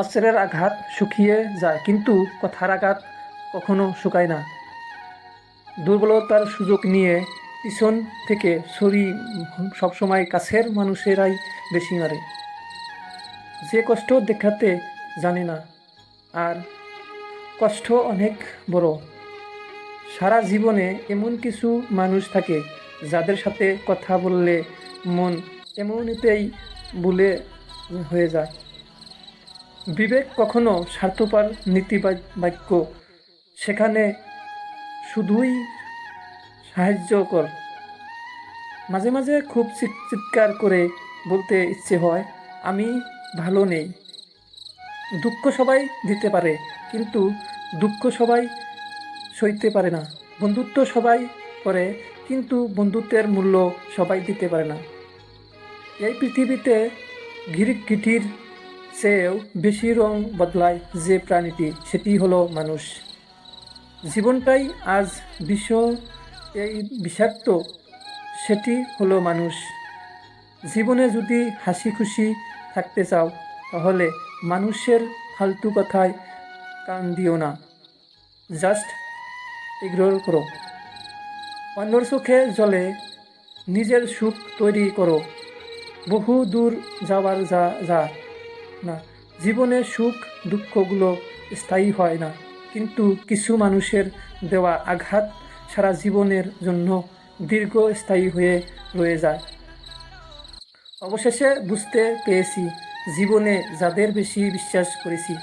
অস্ত্রের আঘাত শুকিয়ে যায়, কিন্তু কথার আঘাত কখনো শুকায় না। দুর্বলতার সুযোগ নিয়ে পিছন থেকে ছড়ি সবসময় কাছের মানুষেরাই বেশি মারে। যে কষ্ট দেখাতে জানে না, আর কষ্ট অনেক বড়। সারা জীবনে এমন কিছু মানুষ থাকে যাদের সাথে কথা বললে মন এমনিতেই ভুলে হয়ে যায়। বিবেক কখনো স্বার্থপর নীতি বাক্য। সেখানে শুধুই সাহায্যকর মাঝে মাঝে খুব চিৎ- চিৎকার করে বলতে ইচ্ছে হয়, আমি ভালো নেই। দুঃখ সবাই দিতে পারে, কিন্তু দুঃখ সবাই সইতে পারে না। বন্ধুত্ব সবাই করে, কিন্তু বন্ধুত্বের মূল্য সবাই দিতে পারে না। এই পৃথিবীতে গিরিগিটির চেয়েও বেশি রং বদলায় যে প্রাণীটি, সেটি হলো মানুষ। জীবনটাই আজ বিশ্ব, এই বিষাক্ত, সেটি হলো মানুষ। জীবনে যদি হাসি খুশি থাকতে চাও, তাহলে মানুষের ফালতু কথায় কান দিও না। জাস্ট ইগনোর করো। অন্যর চোখে জলে নিজের সুখ তৈরি করো। বহু দূর যাওয়ার যা যা না। জীবনে সুখ, দুঃখগুলো স্থায়ী হয় না। কিন্তু কিছু মানুষের দেওয়া আঘাত সারা জীবনের জন্য দীর্ঘস্থায়ী হয়ে রয়ে যায়। অবশেষে বুঝতে পেরেছি, জীবনে যাদের বেশি বিশ্বাস করেছি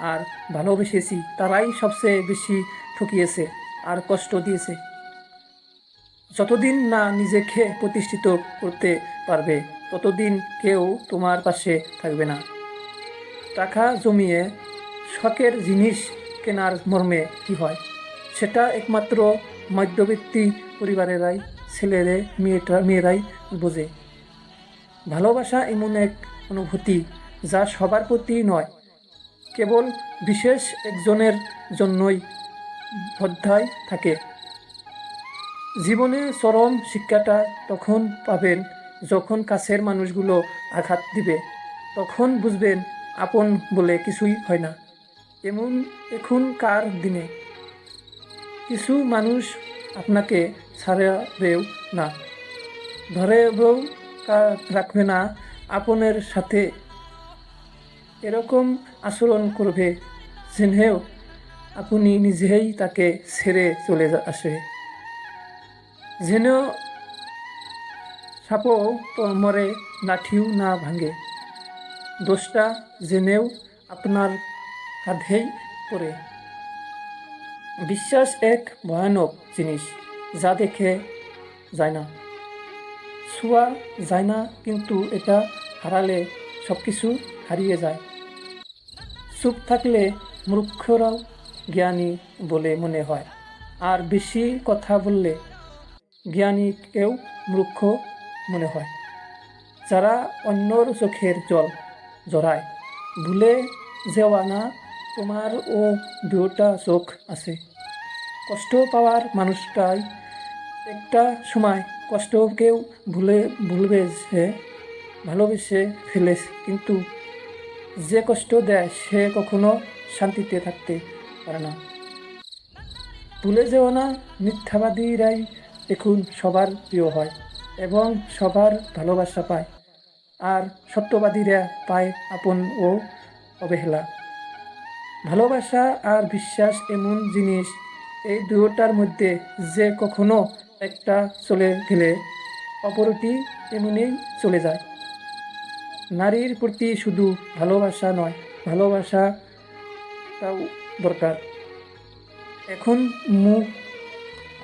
আর ভালোবেসেছি, তারাই সবচেয়ে বেশি ঠকিয়েছে আর কষ্ট দিয়েছে। যতদিন না নিজেকে প্রতিষ্ঠিত করতে পারবে, ততদিন কেউ তোমার পাশে থাকবে না। টাকা জমিয়ে শখের জিনিস কেনার মর্মে কি হয়? সেটা একমাত্র মধ্যবিত্তি পরিবারেরাই ছেলেরে মেয়েটা, মেয়েরাই বোঝে। ভালোবাসা এমন এক অনুভূতি যা সবার প্রতি নয়, কেবল বিশেষ একজনের জন্যই অধ্যায় থাকে। জীবনে চরম শিক্ষাটা তখন পাবেন যখন কাছের মানুষগুলো আঘাত দিবে। তখন বুঝবেন আপন বলে কিছুই হয় না। এমন এখনকার দিনে? কিছু মানুষ আপনাকে ছাড়াবেও না। ধরেও রাখবে না আপনের সাথে। এরকম আচরণ করবে জেনেও আপনি নিজেই তাকে ছেড়ে চলে আসে। যেন সাপও মরে, লাঠিও না ভাঙে। দোষটা জেনেও আপনার কাঁধেই পড়ে। বিশ্বাস এক ভয়ানক জিনিস, যা দেখে যায় না। ছোঁয়া যায় না, কিন্তু এটা হারালে সব কিছু হারিয়ে যায়। চুপ থাকলে মূর্খরাও জ্ঞানী বলে মনে হয়, আর বেশি কথা বললে জ্ঞানীকেও মূর্খ মনে হয়। যারা অন্যর চোখের জল জড়ায়। ভুলে যাওয়া না তোমার ও দুটা চোখ আছে। কষ্ট পাওয়ার মানুষটাই একটা সময় কষ্টকেও ভুলে, ভুলবে সে, ভালোবেসে ফেলে। কিন্তু যে কষ্ট দেয় সে কখনো শান্তিতে থাকতে পারে না। ভুলে যেও না মিথ্যাবাদীরাই দেখুন সবার প্রিয় হয় এবং সবার ভালোবাসা পায়। আর সত্যবাদীরা পায় আপন ও অবহেলা। ভালোবাসা আর বিশ্বাস এমন জিনিস, এই দুয়োটার মধ্যে যে কখনো একটা চলে গেলে অপরটি এমনিই চলে যায়। নারীর প্রতি শুধু ভালোবাসা নয় ভালোবাসাটাও দরকার। এখন মুখ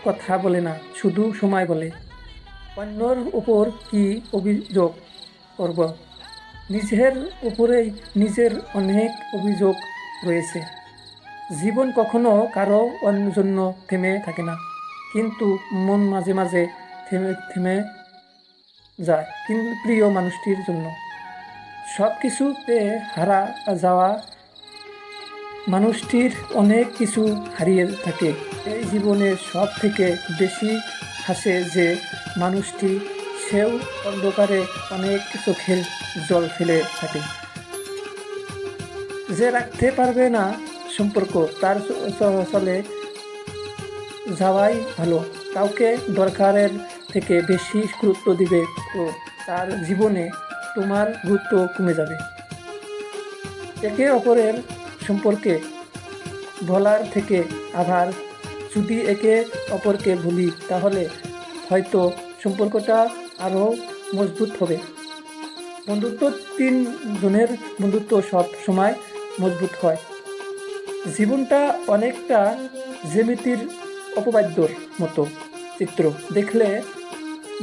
কথা বলে না, শুধু সময় বলে। অন্যর উপর কি অভিযোগ? করব। নিজের উপরেই নিজের অনেক অভিযোগ রয়েছে। জীবন কখনো কারও অন্য জন্য থেমে থাকে না, কিন্তু মন মাঝে মাঝে থেমে থেমে যায় কিন্তু প্রিয় মানুষটির জন্য। সব কিছু পেয়ে হারা যাওয়া মানুষটির অনেক কিছু হারিয়ে থাকে। এই জীবনে সব থেকে বেশি হাসে যে মানুষটি সেও অন্ধকারে অনেক চোখের জল ফেলে থাকে। যে রাখতে পারবে না সম্পর্ক, তার চলে যাওয়াই ভালো। কাউকে দরকারের থেকে বেশি গুরুত্ব দিবে তো তার জীবনে তোমার গুরুত্ব কমে যাবে। একে অপরের সম্পর্কে বলার থেকে আবার যদি একে অপরকে ভুলি, তাহলে হয়তো সম্পর্কটা আরও মজবুত হবে। বন্ধুত্ব তিন জনের বন্ধুত্ব সব সময় মজবুত হয়। জীবনটা অনেকটা জ্যামিতির অপবাদ্যর মতো চিত্র। দেখলে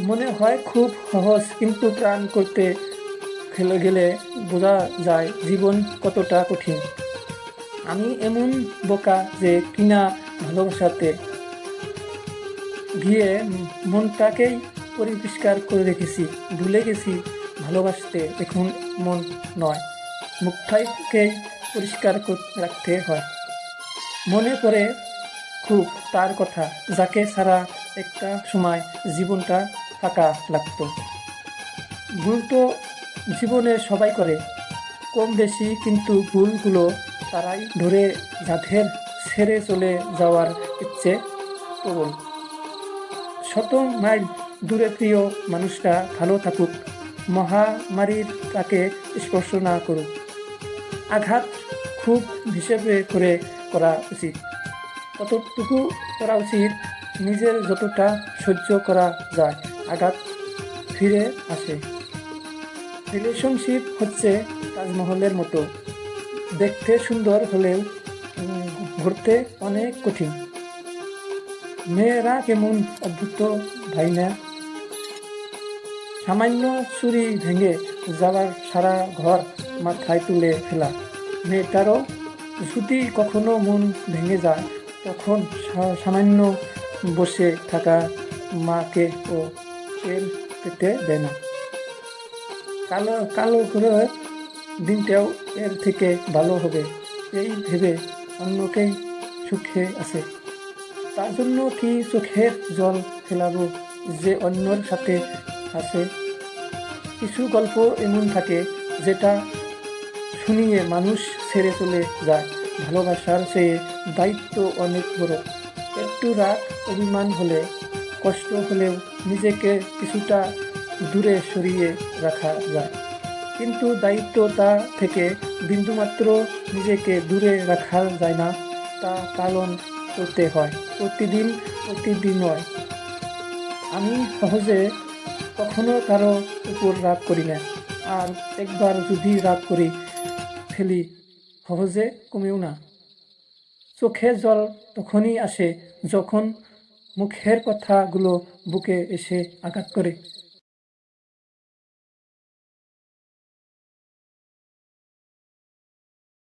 মনে হয় খুব সহজ, কিন্তু প্রাণ করতে খেলে গেলে বোঝা যায় জীবন কতটা কঠিন। আমি এমন বোকা যে কিনা ভালোবাসাতে গিয়ে মনটাকেই পরিষ্কার করে রেখেছি, ভুলে গেছি ভালোবাসতে। এখন মন নয়। মুখটাকেই পরিষ্কার কর- রাখতে হয়। মনে পড়ে খুব তার কথা, যাকে ছাড়া একটা সময় জীবনটা ফাঁকা লাগতো। ভুল তো জীবনে সবাই করে। কম বেশি কিন্তু ভুলগুলো তারাই ধরে যাদের ছেড়ে চলে যাওয়ার ইচ্ছে প্রবল। শত মাইল দূরে প্রিয় মানুষটা ভালো থাকুক। মহামারীর তাকে স্পর্শ না করুক। আঘাত খুব হিসেবে করে করা উচিত। কতটুকু করা উচিত? নিজের যতটা সহ্য করা যায়, আঘাত ফিরে আসে। রিলেশনশিপ হচ্ছে তাজমহলের মতো। দেখতে সুন্দর হলেও ঘুরতে অনেক কঠিন। মেয়েরা কেমন অদ্ভুত, ভাই না? সামান্য চুরি ভেঙে যাওয়ার সারা ঘর মাথায় তুলে ফেলা। মেয়েটারও যদি কখনো মন ভেঙে যায়, তখন সামান্য বসে থাকা মাকে ও তেল পেতে দেয় না। কালো কালো করে দিনটাও এর থেকে ভালো হবে, এই ভেবে অন্যকেই সুখে আছে। তার জন্য কি চোখের জল ফেলাবো যে অন্যর সাথে আছে। কিছু গল্প এমন থাকে যেটা শুনিয়ে মানুষ ছেড়ে চলে যায়। ভালোবাসার চেয়ে দায়িত্ব অনেক বড়। একটু রাগ, অভিমান হলে, কষ্ট হলেও নিজেকে কিছুটা দূরে সরিয়ে রাখা যায়। কিন্তু দায়িত্বটা থেকে বিন্দুমাত্র নিজেকে দূরে রাখা যায় না। তা পালন করতে হয়। প্রতিদিন প্রতিদিন নয় আমি সহজে কখনো কারও উপর রাগ করি না। আর একবার যদি রাগ করি, ফেলি, সহজে কমেও না। চোখে জল তখনই আসে যখন মুখের কথাগুলো বুকে এসে আঘাত করে।